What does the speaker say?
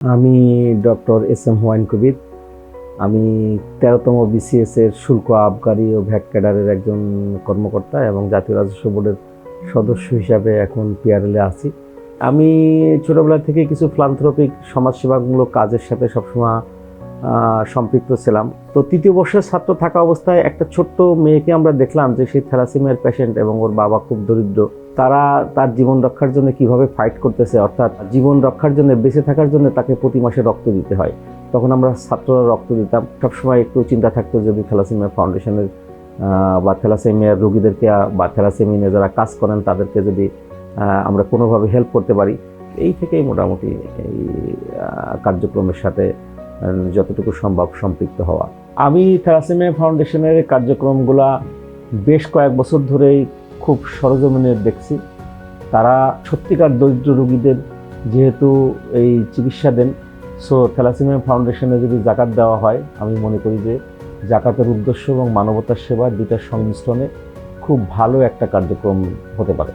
আমি doctor S M Humayun Kabir. আমি তেরোতম বিসিএস এর শুল্ক আবকারী ও ভ্যাক ক্যাডারের একজন কর্মকর্তা এবং জাতীয় রাজস্ব বোর্ডের সদস্য হিসাবে এখন পিআরএলে আছি। আমি ছোটবেলা থেকে কিছু ফ্লান্থ্রপিক সমাজসেবামূলক কাজের সাথে সবসময় সম্পৃক্ত ছিলাম। তো তৃতীয় বর্ষের ছাত্র থাকা অবস্থায় একটা ছোট্ট মেয়েকে আমরা দেখলাম যে সেই থ্যালাসিমিয়ার পেশেন্ট এবং ওর বাবা খুব দরিদ্র। তারা তার জীবন রক্ষার জন্য কীভাবে ফাইট করতেছে, অর্থাৎ জীবন রক্ষার জন্য, বেঁচে থাকার জন্য তাকে প্রতি মাসে রক্ত দিতে হয়। তখন আমরা ছাত্ররা রক্ত দিতাম। সবসময় একটু চিন্তা থাকতো যদি থ্যালাসেমিয়া ফাউন্ডেশনের বা থ্যালাসেমিয়ার রোগীদেরকে বা থ্যালাসেমিয়া নিয়ে যারা কাজ করেন তাদেরকে যদি আমরা কোনোভাবে হেল্প করতে পারি। এই থেকেই মোটামুটি এই কার্যক্রমের সাথে যতটুকু সম্ভব সম্পৃক্ত হওয়া। আমি থ্যালাসেমিয়া ফাউন্ডেশনের কার্যক্রমগুলা বেশ কয়েক বছর ধরেই খুব সরজমিনে দেখছি। তারা সত্যিকার দরিদ্র রোগীদের যেহেতু এই চিকিৎসা দেন সো থ্যালাসেমিয়া ফাউন্ডেশনে যদি জাকাত দেওয়া হয়, আমি মনে করি যে জাকাতের উদ্দেশ্য এবং মানবতার সেবা দুইটার সংমিশ্রণে খুব ভালো একটা কার্যক্রম হতে পারে।